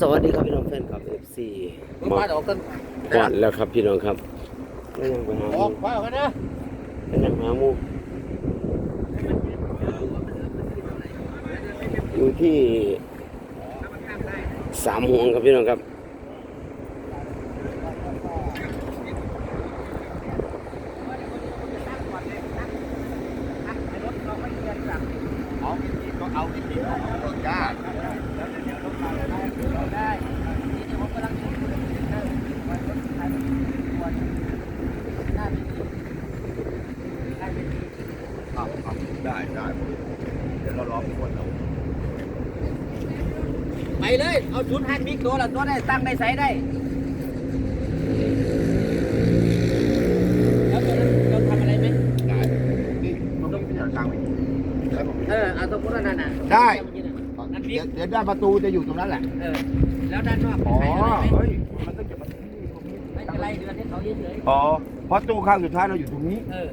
สวัสดีครับพี่น้องแฟนคลับ FC มึงมามาออกกันก่อนแล้วครับพี่น้องครับก็ยังไปหาหอมูอกไปออกกันนะก็ยังหาหมูอยู่ที่สามห่วงครับพี่น้องครับ เอาวิธีก็เอาวิธีของรถยาก ได้ได้เดี๋ยวเราล้อมคนเรา ไป เลยเอาชุดฮันมิกตัวละตัวได้ตั้งได้ใส่ได้แล้วตอนนั้นเราทำอะไรไหมได้นี่มันต้องเป็นอย่างกลางไปแล้วผมเออเอาตรงนั้นน่ะได้ นั่นมิเดี๋กยวเดี๋ยวด้านประตูจะอยู่ตรงนั้นแหละ เออแล้วด้านนอกอ๋อ ใส่อะไรไหมเฮ้ย มันต้องเก็บมาไม่เป็นไรเดือนให้เขาเฉยอ๋อ เพราะตู้ข้างสุดท้ายเราอยู่ตรงนี้ ๆเออ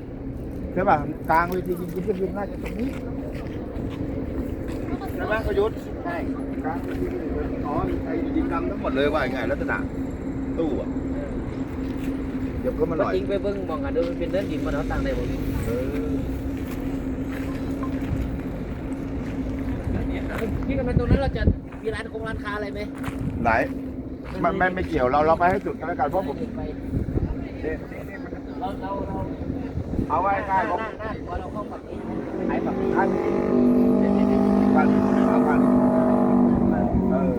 ใช่ป่ะกลางเวทีจริงๆก็คือน่าจะตรงนี้ใช่ไหมประยุทธ์ใช่กลางเวทีอ๋อไอ้ดินดำทั้งหมดเลยว่าไงลักษณะตู้อะเดี๋ยวก็มาหก็น่อยจริงไปเบิ้งมองกันดูมันเป็นเดินดินมันเอาตั้งได้หมดเออพี่กันไปตรงนั้นเราจะมีร้านคงร้านค้าอะไรไหมไหนไม่ไม่ไม่เกี่ยวเราเราไปให้สุดกันแล้วกันเพราะผมไปเนี่ยนี่นี่มันเราเราเราเอาไว้หง่ายน้าผมหน้าหน้าพอเราเข้าฝั่งนี้ขายฝั่งนี้ ขั้นนี้ขั้นสามพันเออ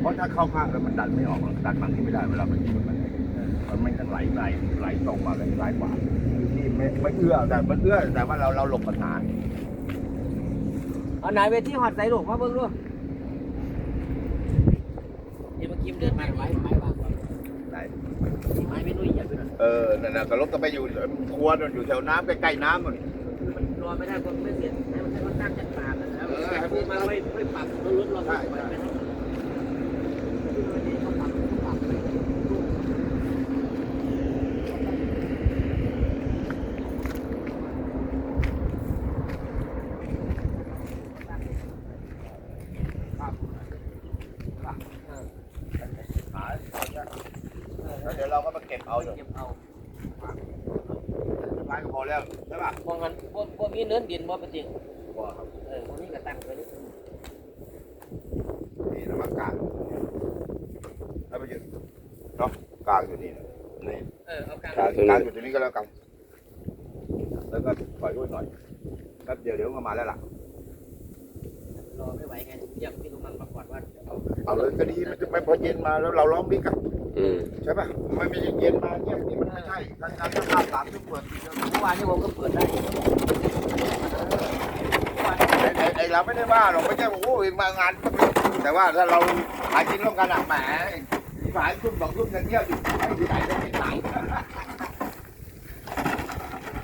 เพราะถ้าเข้าข้างแล้วมันดันไม่ออกดันฝั่งนี้ไม่ได้เวลามันมันมันมันไม่ทั้งไหลไหลไหลตรงมาเลยไหลกว่านี่ไม่ไม่เอื้อแต่มันเอื้อแต่ว่าเราเราหลบปัญหาเอาไหนเวทีหอดใส่ลูกมาเบิ้งดูเดี๋ยวเมื่อกี้มันเดินมาไม้ไม้วางก่อนไหนไม้ไม่นุ่ยอย่าไปนั่นเออนั่นน่ะก็รถก็ไปอยู่ครัวนั่นอยู่แถวน้ำใกล้ๆน้ำมันมัน รอไม่ได้คนไม่เสร็จให้มันให้มันตั้งจัดปากนะครับเออแต่พูดมาไม่ไม่ปรับรถรถเราไม่ปล่อยไปให้เขาปรับเขาปรับไปหาแล้วเดี๋ยวเราก็มาเก็บเอาเถอะเก็บเอาร้านก็พอแล้วใช่ป่ะพวกมันพวกพ วกนี้เนื้อดินบ่เป็นจริงพอครับเออพวกนี้ก็ตั้งไปนี่นี่เรามากลางแล้วไปยืนเนาะกลางอยู่นี่นะนี่เออเอากลางกลางตรงกลานี้งอยู่ตรงนี้ก็แล้วกันแล้วก็ปล่อยด้วยหน่อยแป๊บเดียวเดี๋ยวก็มาแล้วล่ะ รอไม่ไหวไงเยี่ยมพี่ลุงมันมาก่อนว่าเอาเอาเลยก็ดีมันจะไม่พอเย็นมาแล้วเราล้อมบิ๊กอะอืมใช่ป่ะมันไม่ใช่เย็นมาเยี่ยมนี่มันไม่ใช่การการภาพสามชั่วโมงเมื่อวานนี้ผมก็เปิดได้ไอ้ไอ้ไอ้เราไม่ได้ว่าหรอกไม่ใช่ว่าโอ้ยมางานแต่ว่าถ้าเราหากินร่วมกันอะแหมที่ฝ่ายทุ่มสองทุ่มอย่างเงี้ยอยู่ไอ้ที่ไหนก็ไม่ต่าง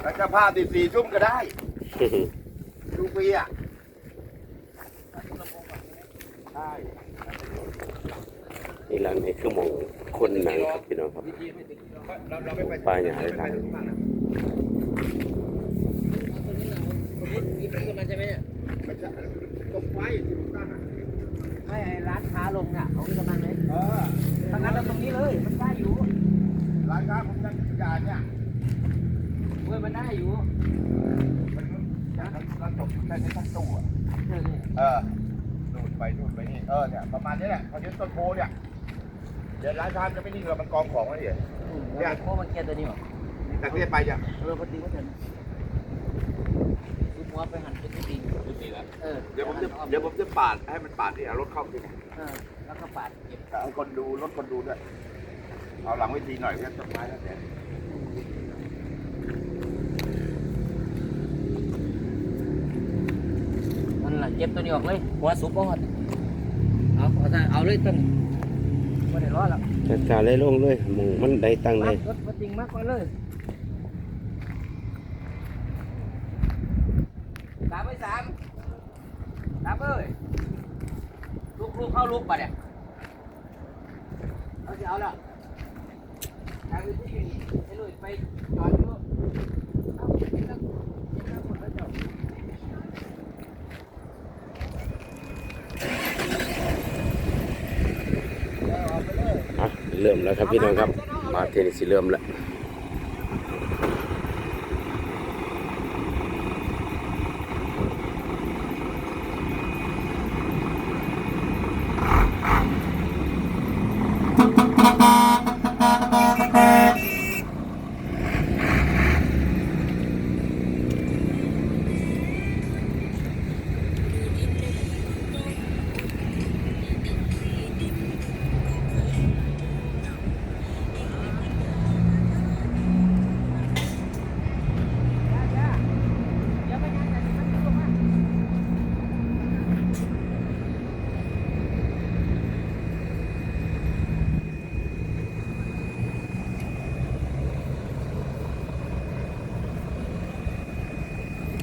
แล้วจะภาพตีสี่ทุ่มก็ได้ดูฟรีอะ ใช่นี่ร้านนี้คือหมองคนหนังครับพี่น้องครับเราเราไม่ไปไปเนี่ยอะไรทางมีเป็นคนนั้นใช่ไหมเนี่ยไม่ใช่ตรงไฟที่มันตั้งอะไม่ไอ้ร้านค้าลงเนี่ยเขามีกำนันไหมเออทางนั้นเราตรงนี้เลย มันได้อยู่ ร้านค้าผมจะจานเนี่ยเว้ยมันได้อยู่ มันมันจบแค่ในทั้งตู้อะเออเนี่ยเออนู่น ไปนู่นไปนี่เออเนี่ยประมาณนี้แหละพอยึดต้นโพเนี่ยเดี๋ยวร้านค้าจะไม่นิ่งเลยมันกองของไว้เดี๋ยวเนี่ยโค้มาเกียร์ตัวนี้หรอแต่ที่ไปเนี่ยเออพอดีว่าจะซื้อหัวไปหั่นเป็นที่ดีเออเดี๋ยวผมจะเดี๋ยวผมจะปาดให้มันปาดที่เอารถเข้าไปเออแล้วก็ปาดเก็บเอาคนดูรถคนดูด้วยเอาหลังเวทีหน่อยแค่ต้นไม้แล้วแต่ นั่นแหละ เก็บตัวนี้ออกเลยหัวสุกก็หมดเอาเอาแต่เอาเลยต้นไม่ได้รอดแล้วจัดการเลยลงเลยหมองมันได้ตังค์เลยรถรถจริงมากกว่าเลยสามไปสามสามเอ้ยลูกลูกเข้าลูกปะเนี่ยเอาจะเอาละทางที่ไอ้ลุยไปจอดอยู่เอาไปแล้วไปแล้วหมดแล้วเจ้า เริ่มแล้วครับพี่น้องครับ มาเทนนิสเริ่มแล้ว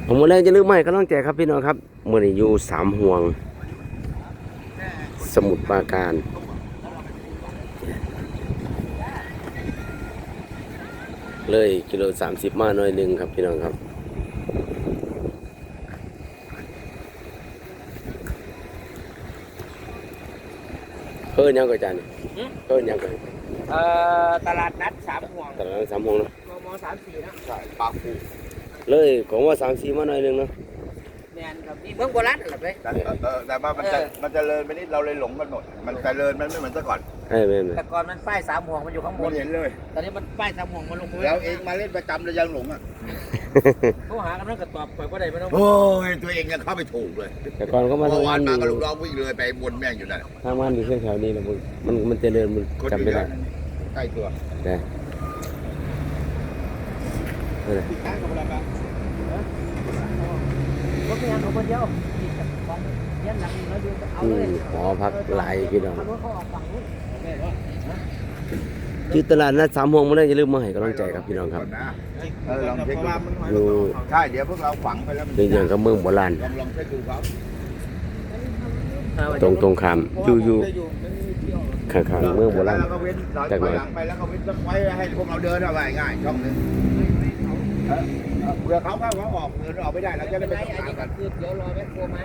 ผมมาแรกจะลืมไม่ก็ต้องแจกครับพี่น้องครับมื่อนี้อยู่สามห่วง สมุดปราการเลยกิโลสามสิบมาหน่อยหนึ่งครับพี่น้องครับ เพิ่นยังก่อนจานนี่เพิ่นยังก่อนเอ่อตลาดนัดสามห่วงแต่ละสามห่วงเนาะมมสามสี่นะใช่ปากปู เลยของว่าสามสี่มาหน่อยหนึ่งเนาะแมนครับนี่เมืองโบราณนั่นแหละไปแต่เออแต่ว่ามันจะมันจะเลินไปนิดเราเลยหลงกันหมดมันจะเลินมันไม่เหมือนแต่ก่อนเอ้ยไม่ไม่แต่ก่อนมันป้ายสามห่วงมันอยู่ข้างบมันนเห็นเลย ตอนนี้มันป้ายสามห่วงมันลงพื้นแล้วเองมาเล่นประจำเลยยังหลงอะเขาหากันนั่นก็ตอบไปว่าใดไม่ต้องโอ้ยตัวเองยังเข้าไปถูกเลยแต่ก่อนก็มาเมื่อทำงาวานนอมายู่กับลูกน้องวิ่งเลยไปวนแม่งอยู่นั่นทำงานอยู่แถวๆนี้นะมันมันมันเจริญมันคนจำอยู่ไม่ได้นั่นใกล้ตัวแต่นั่นแหละ ติดตั้งกับอะไรบ้าง รถพยา นของคนเดียวนี่กับของเลี้ยนหลังนี่เราดูเอาอืเลยมหอพักหลายพี่น้องทางนู้นเขาออกฝั่งนู้นแม่ว่าที่ตลาดนัดสามโมงมาได้อย่าลืมมาให้กำลังใจครับพี่น้องครับเออลองเช็คดูอยู่ใช่เดี๋ยวพวกเราฝังไปแล้วมันเรื่องกับเมืองโบราณลองลองเช็คดูครับตรงตรงข้ามอยู่อยู่ข้างๆเมืองโบราณแล้วก็เว้นเราจากไหนถอยหลังไปแล้วก็เว้นสักไว้ให้พวกเราเดินเอาไว้ง่ายช่องหนึง เออเออเผื่อเขาเข้าเขาออกเดินออกไม่ได้เราจะได้ไม่ไม่ได้ต้องอันหานี้กัก็นคือเดี๋ยวรอแม่ครัวมา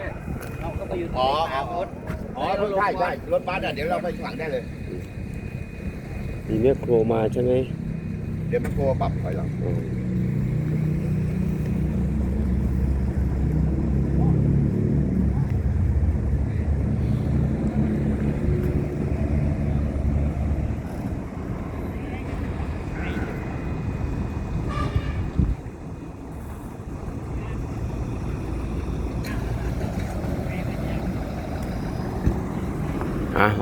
เราก็ไปอยู่อ๋อตามรถอ๋อใช่ใช่รถบัสอะเดี๋ยวเราไปข้างหลังได้เลยมีแมคโครมาใช่ไหมเดี๋ยวมันโกปรับถอยหลัง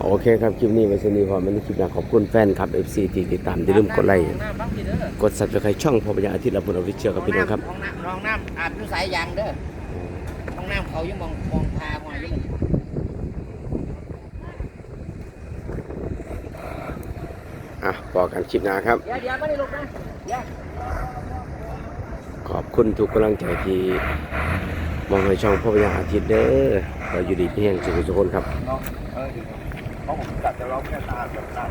โอเคครับ คลิปนี้ไว้สนี้พอมันนี้คลิปหน้าขอบคุณแฟนครับ FC ที่ติดตามอย่าลืมกดไลค์ห้องน้ำบ้างพี่เด้อกด subscribe ช่องพอปัญญาอาทิตย์ละบุญอวิเชียกับพี่น้องครับห้องน้ำห้องน้ำอาบอยู่สายยางเด้อห้องน้ำเขายังมองมองพามาอยู่อะพอกันคลิปหน้าครับ เดี๋ยวเดี๋ยวไม่ได้ลงนะเดี๋ยวขอบคุณทุกกำลังใจที่มองในช่องพ่อพญาอาทิตย์เด้อขออยู่ดีเพียงสุขสุขคนครับ เพราะผมกัดจะร้องแค่ตาแบบนั้น